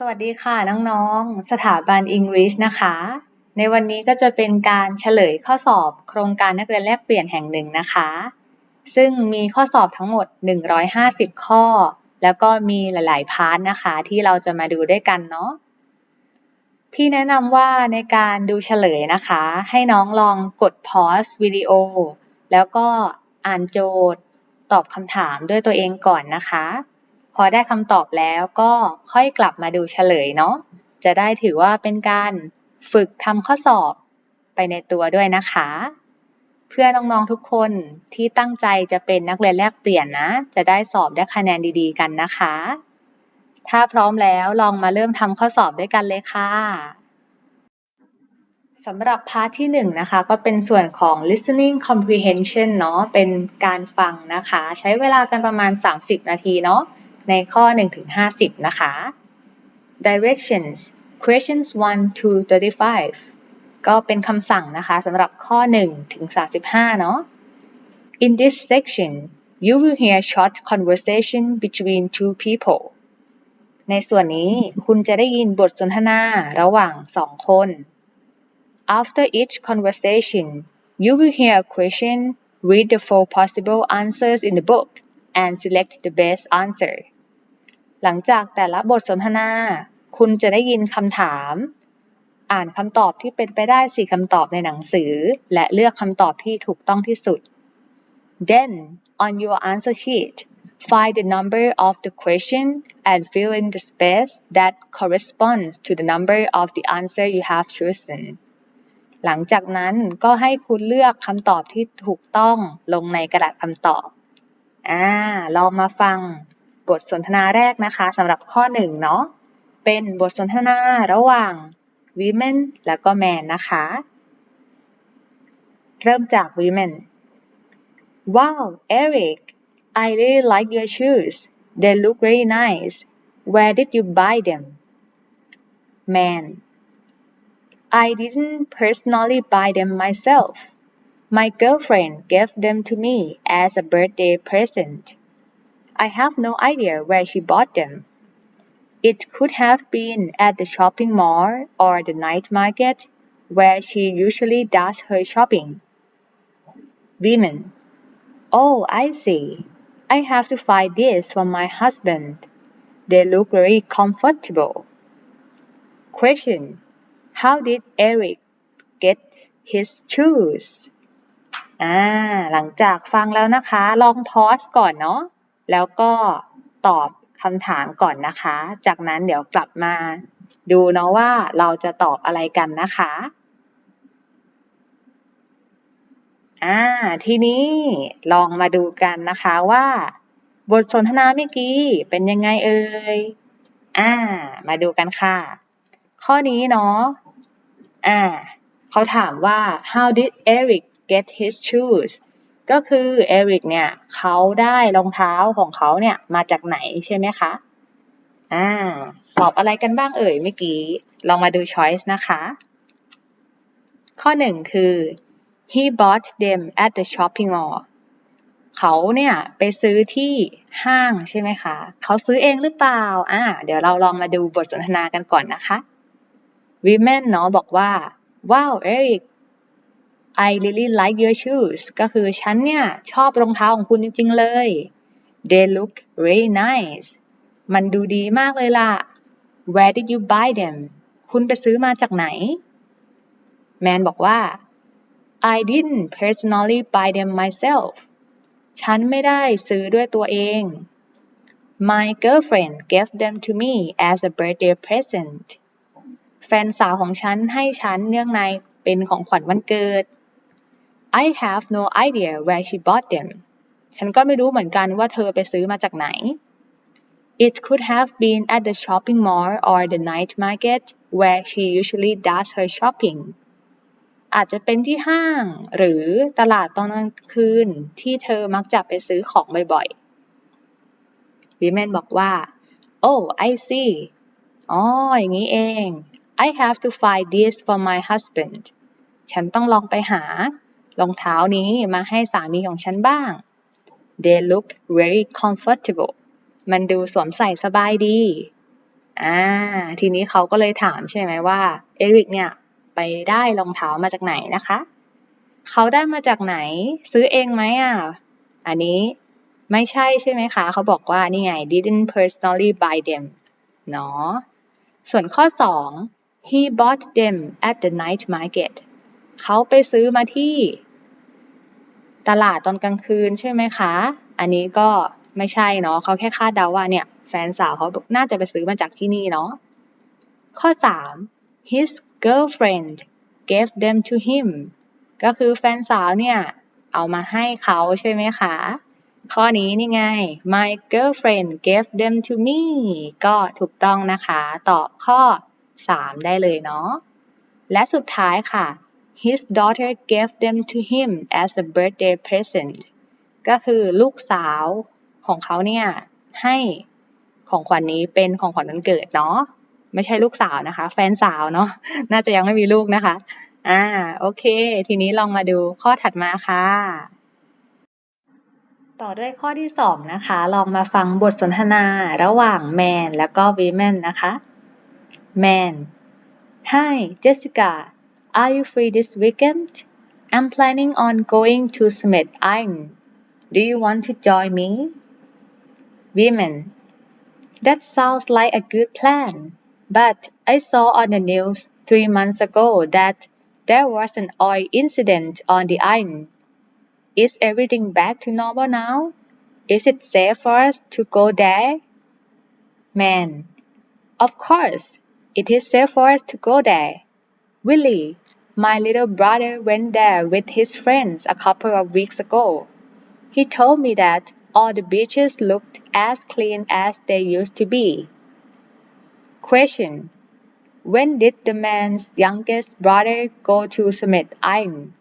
สวัสดีค่ะ น้องๆ สถาบัน English นะคะ ในวันนี้ก็จะเป็นการเฉลยข้อสอบโครงการนักเรียนแลกเปลี่ยนแห่งหนึ่งนะคะ ซึ่งมีข้อสอบทั้งหมด 150 ข้อ แล้วก็มีหลายๆ พาร์ทนะคะ ที่เราจะมาดูด้วยกันเนาะ พี่แนะนำว่าในการดูเฉลยนะคะ ให้น้องลองกด pause วิดีโอ แล้วก็อ่านโจทย์ ตอบคำถามด้วยตัวเองก่อนนะคะ พอได้คำตอบแล้วก็ค่อยกลับมาดูเฉลยเนาะจะได้ถือว่าเป็นการฝึกทำข้อสอบไปในตัวด้วยนะคะ เพื่อน้องๆทุกคนที่ตั้งใจจะเป็นนักเรียนแลกเปลี่ยนนะ จะได้สอบได้คะแนนดีๆ กันนะคะ ถ้าพร้อมแล้วลองมาเริ่มทำข้อสอบด้วยกันเลยค่ะสำหรับพาร์ทที่1นนะคะ ก็เป็นส่วนของ listening comprehension เนาะเป็นการฟังนะคะ ใช้เวลากันประมาณ 30 นาทีเนาะ ในข้อ 1-50 นะคะ directions questions 1 to 35 ก็เป็นคำสั่งนะคะสำหรับข้อ 1 ถึง 35 เนาะ in this section you will hear short conversation between two people ในส่วนนี้คุณจะได้ยินบทสนทนาระหว่างสองคน After each conversation you will hear a question read the four possible answers in the book and select the best answer หลังจากแต่ละบทสนทนา คุณจะได้ยินคำถาม อ่านคำตอบที่เป็นไปได้สี่คำตอบในหนังสือ และเลือกคำตอบที่ถูกต้องที่สุด Then on your answer sheet find the number of the question and fill in the space that corresponds to the number of the answer you have chosen หลังจากนั้นก็ให้คุณเลือกคำตอบที่ถูกต้องลงในกระดาษคำตอบ อ่า ลองมาฟัง บทสนทนาแรกนะคะสำหรับข้อหนึ่งเนาะเป็นบทสนทนาระหว่าง women แล้วก็ man นะคะ เริ่มจาก women Wow Eric I really like your shoes they look very nice where did you buy them man I didn't personally buy them myself my girlfriend gave them to me as a birthday present I have no idea where she bought them. It could have been at the shopping mall or the night market where she usually does her shopping. Women. Oh, I see. I have to find this for my husband. They look very comfortable. Question. How did Eric get his shoes? อ่า หลังจากฟังแล้วนะคะ ลองพอสก่อนเนาะ แล้วก็ตอบคำถามก่อนนะคะ จากนั้นเดี๋ยวกลับมาดูเนาะว่าเราจะตอบอะไรกันนะคะ อ่า ทีนี้ลองมาดูกันนะคะว่า บทสนทนาเมื่อกี้เป็นยังไงเอ่ย อ่า มาดูกันค่ะ ข้อนี้เนาะ อ่า เขาถามว่า how did Eric get his shoes ก็คือเอริกเนี่ยเขาได้รองเท้าของเขาเนี่ยมาจากไหนใช่ไหมคะอ่าตอบอะไรกันบ้างเอ่ยเมื่อกี้ ลองมาดู choice นะคะ ข้อหนึ่งคือ he bought them at the shopping mall เขาเนี่ยไปซื้อที่ห้างใช่ไหมคะ เขาซื้อเองหรือเปล่า อ่า เดี๋ยวเราลองมาดูบทสนทนากันก่อนนะคะ women เนาะบอกว่าว้าวเอริก I really like your shoes ก็คือฉันเนี่ยชอบรองเท้าของคุณจริง ๆ เลย They look very nice มันดูดีมากเลยล่ะ Where did you buy them คุณไปซื้อมาจากไหน แมนบอกว่า I didn't personally buy them myself ฉันไม่ได้ซื้อด้วยตัวเอง My girlfriend gave them to me as a birthday present แฟนสาวของฉันให้ฉันเนื่องในเป็นของขวัญวันเกิด I have no idea where she bought them ฉันก็ไม่รู้เหมือนกันว่าเธอไปซื้อมาจากไหน It could have been at the shopping mall or the night market where she usually does her shopping อาจจะเป็นที่ห้างหรือตลาดตอนกลางคืนที่เธอมักจะไปซื้อของบ่อยๆ Women บอกว่า Oh I see อ๋ออย่างนี้เอง I have to find this for my husband ฉันต้องลองไปหา รองเท้านี้มาให้สามีของฉันบ้าง They look very comfortable มันดูสวมใส่สบายดี อ่า ทีนี้เขาก็เลยถามใช่ไหมว่า เอริกเนี่ยไปได้รองเท้ามาจากไหนนะคะ เขาได้มาจากไหน ซื้อเองไหมอะ อันนี้ไม่ใช่ใช่ไหมคะ เขาบอกว่านี่ไง didn't personally buy them เนาะ ส่วนข้อ 2 he bought them at the night market เขาไปซื้อมาที่ ตลาดตอนกลางคืนใช่ไหมคะ อันนี้ก็ไม่ใช่เนาะเขาแค่คาดเดาว่าเนี่ย แฟนสาวเขาน่าจะไปซื้อมาจากที่นี่เนาะข้อ 3 his girlfriend gave them to him ก็คือแฟนสาวเนี่ยเอามาให้เขาใช่ไหมคะ ข้อนี้นี่ไง my girlfriend gave them to me ก็ถูกต้องนะคะ ตอบข้อ 3 ได้เลยเนาะและสุดท้ายค่ะ his daughter gave them to him as a birthday present ก็คือลูกสาวของเขาเนี่ยให้ของขวัญนนี้เป็นของขวัญวันเกิดเนาะไม่ใช่ลูกสาวนะคะ แฟนสาวเนาะน่าจะยังไม่มีลูกนะคะ อ่าโอเค ทีนี้ลองมาดูข้อถัดมาค่ะ ต่อด้วยข้อที่สองนะคะ ลองมาฟังบทสนทนาระหว่าง man แล้วก็ women นะคะ man Hi Jessica are you free this weekend I'm planning on going to Smith Iron do you want to join me women That sounds like a good plan but I saw on the news three months ago that there was an oil incident on the iron Is everything back to normal now? Is it safe for us to go there? Man. Of course, it is safe for us to go there. Willie, my little brother went there with his friends a couple of weeks ago. He told me that all the beaches looked as clean as they used to be. Question. When did the man's youngest brother go to Summit Island?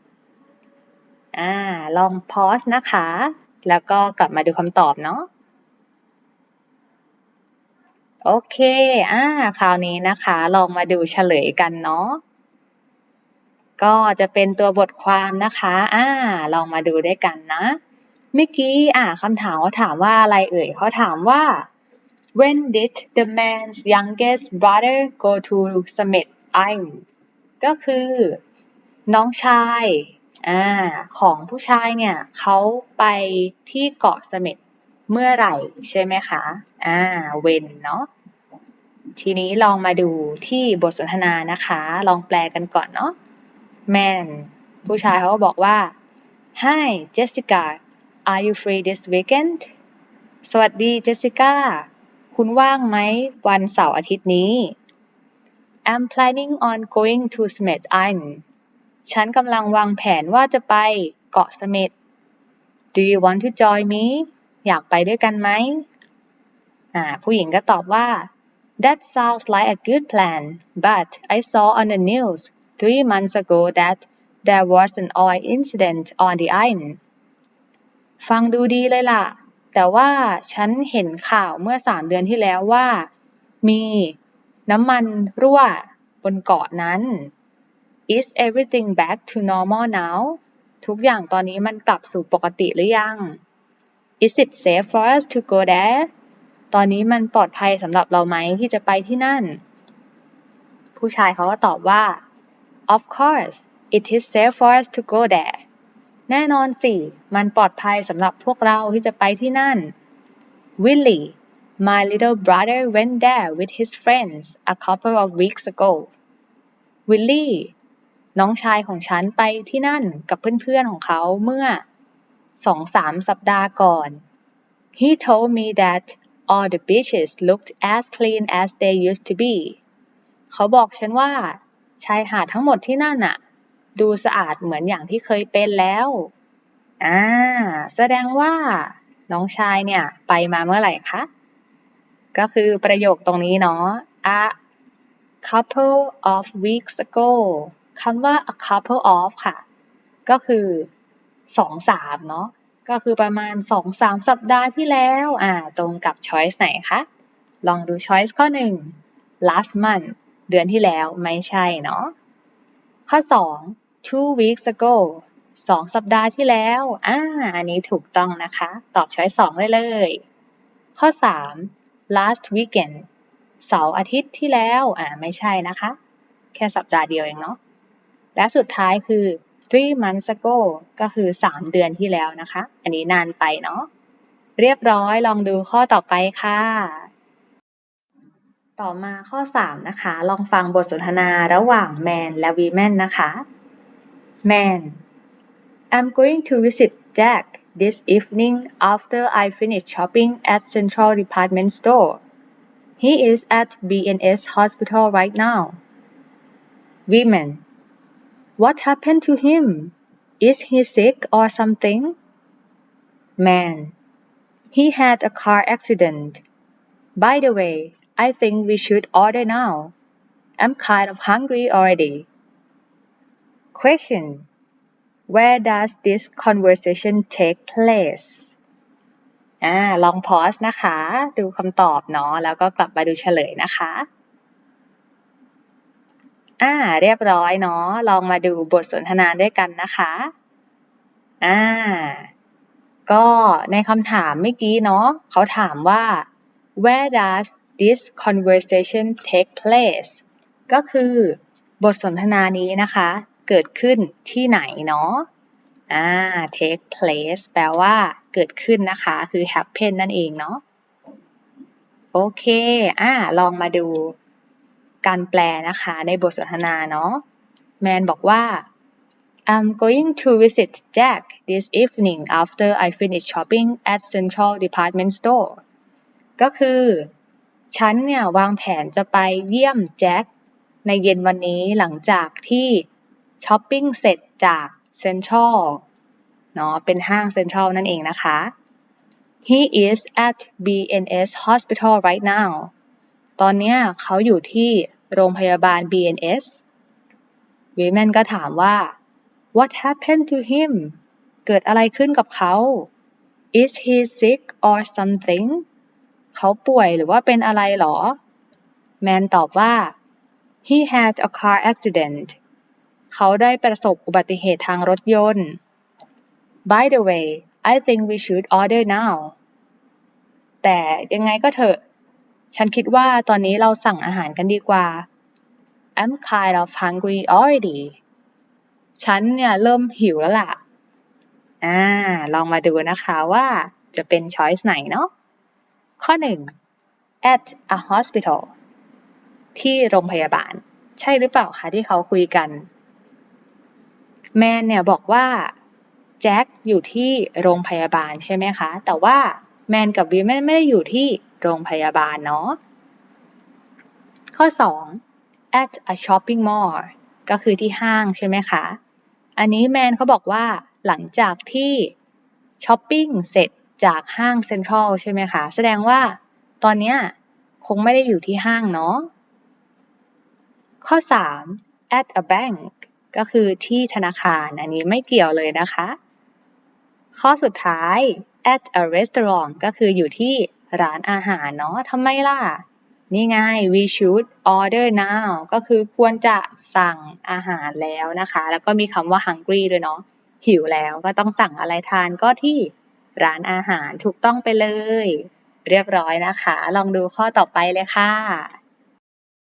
อ่า ลองพอสนะคะ แล้วก็กลับมาดูคำตอบเนาะ โอเค อ่า คราวนี้นะคะ ลองมาดูเฉลยกันเนาะ ก็จะเป็นตัวบทความนะคะ อ่า ลองมาดูด้วยกันนะ เมื่อกี้ อ่าคำถามเขาถามว่าอะไรเอ่ย เขาถามว่า when did the man's youngest brother go to Summit Island ก็คือ น้องชายอ่าของผู้ชายเนี่ยเขาไปที่เกาะเสม็ดเมื่อไหร่ใช่ไหมคะอ่าเวนเนาะทีนี้ลองมาดูที่บทสนทนานะคะ ลองแปลกันก่อนเนาะ man ผู้ชายเขาก็บอกว่า Hi Jessica are you free this weekend สวัสดีเจสสิก้า คุณว่างไหมวันเสาร์อาทิตย์นี้ I'm planning on going to Smith Island ฉันกำลังวางแผนว่าจะไปเกาะเสม็ด Do you want to join me อยากไปด้วยกันไหม อ่า ผู้หญิงก็ตอบว่า That sounds like a good plan but I saw on the news three months ago that there was an oil incident on the island ฟังดูดีเลยล่ะ แต่ว่าฉันเห็นข่าวเมื่อสามเดือนที่แล้วว่า มีน้ำมันรั่วบนเกาะนั้น Is everything back to normal now ทุกอย่างตอนนี้มันกลับสู่ปกติหรือยัง Is it safe for us to go there ตอนนี้มันปลอดภัยสำหรับเราไหมที่จะไปที่นั่น ผู้ชายเขาก็ตอบว่า Of course it is safe for us to go there แน่นอนสิ มันปลอดภัยสำหรับพวกเราที่จะไปที่นั่น Willie my little brother went there with his friends a couple of weeks ago Willie น้องชายของฉันไปที่นั่นกับเพื่อนๆของเขาเมื่อสองสามสัปดาห์ก่อน He told me that all the beaches looked as clean as they used to be เขาบอกฉันว่า ชายหาดทั้งหมดที่นั่นอะดูสะอาดเหมือนอย่างที่เคยเป็นแล้ว อ่า แสดงว่า น้องชายเนี่ย ไปมาเมื่อไหร่คะ ก็คือประโยคตรงนี้เนาะ a couple of weeks ago คำว่า a couple of ค่ะ ก็คือสองสามเนาะ ก็คือประมาณสองสามสัปดาห์ที่แล้ว อ่า ตรงกับ choice ไหนคะ ลองดู choice ข้อหนึ่ง last month เดือนที่แล้วไม่ใช่เนาะ ข้อสอง two weeks ago สองสัปดาห์ที่แล้ว อ่า อันนี้ถูกต้องนะคะ ตอบ choice สองได้เลย ข้อสาม last weekend เสาร์อาทิตย์ที่แล้ว อ่า ไม่ใช่นะคะ แค่สัปดาห์เดียวเองเนาะ และสุดท้ายคือ three months ago ก็คือ 3 เดือนที่แล้วนะคะ อันนี้นานไปเนาะ เรียบร้อย ลองดูข้อต่อไปค่ะ ต่อมาข้อ 3 นะคะ ลองฟังบทสนทนาระหว่าง man และ women นะคะ man I'm going to visit Jack this evening after I finish shopping at Central Department Store. He is at BNS Hospital right now. Women. What happened to him? Is he sick or something? Man. He had a car accident. By the way, I think we should order now. I'm kind of hungry already. Question. Where does this conversation take place? อ่าลองพอสนะคะ ดูคำตอบเนาะแล้วก็กลับมาดูเฉลยนะคะอ่าเรียบร้อยเนาะลองมาดูบทสนทนาด้วยกันนะคะอ่าก็ในคำถามเมื่อกี้เนาะเขาถามว่า where does this conversation take place ก็คือบทสนทนานี้นะคะ เกิดขึ้นที่ไหนเนาะอ่า take place แปลว่าเกิดขึ้นนะคะ คือ happen นั่นเองเนาะโอเค อ่า ลองมาดูการแปลนะคะ ในบทสนทนาเนาะ แมนบอกว่า I'm going to visit Jack this evening after I finish shopping at Central Department Store ก็คือ ฉันเนี่ยวางแผนจะไปเยี่ยมแจ็คในเย็นวันนี้หลังจากที่ช้อปปิ้งเสร็จจากเซ็นทรัลเนาะเป็นห้างเซ็นทรัลนั่นเองนะคะ He is at BNS Hospital right now ตอนเนี้ยเขาอยู่ที่โรงพยาบาล B&S Women ก็ถามว่า What happened to him เกิดอะไรขึ้นกับเขา Is he sick or something เขาป่วยหรือว่าเป็นอะไรหรอ แมนตอบว่า He had a car accident เขาได้ประสบอุบัติเหตุทางรถยนต์ By the way I think we should order now แต่ยังไงก็เถอะ ฉันคิดว่าตอนนี้เราสั่งอาหารกันดีกว่า I'm kind of hungry already ฉันเนี่ยเริ่มหิวแล้วล่ะ อ่า ลองมาดูนะคะว่าจะเป็น choice ไหนเนาะ ข้อ 1 at a hospital ที่โรงพยาบาล ใช่หรือเปล่าคะที่เขาคุยกันแมนเนี่ยบอกว่าแจ็คอยู่ที่โรงพยาบาลใช่ไหมคะ แต่ว่าแมนกับวีแมนไม่ได้อยู่ที่โรงพยาบาลเนาะข้อ 2 at a shopping mall ก็คือที่ห้างใช่ไหมคะ อันนี้แมนเขาบอกว่าหลังจากที่ช้อปปิ้งเสร็จ จากห้างเซ็นทรัลใช่ไหมคะ แสดงว่าตอนนี้คงไม่ได้อยู่ที่ห้างเนาะ ข้อ 3 at a bank ก็คือที่ธนาคารอันนี้ไม่เกี่ยวเลยนะคะ ข้อสุดท้าย at a restaurant ก็คืออยู่ที่ร้านอาหารเนาะทำไมล่ะ นี่ไง we should order now ก็คือควรจะสั่งอาหารแล้วนะคะ แล้วก็มีคำว่า hungry ด้วยเนาะหิวแล้วก็ต้องสั่งอะไรทานก็ที่ ร้านอาหารถูกต้องไปเลย เรียบร้อยนะคะ ลองดูข้อต่อไปเลยค่ะ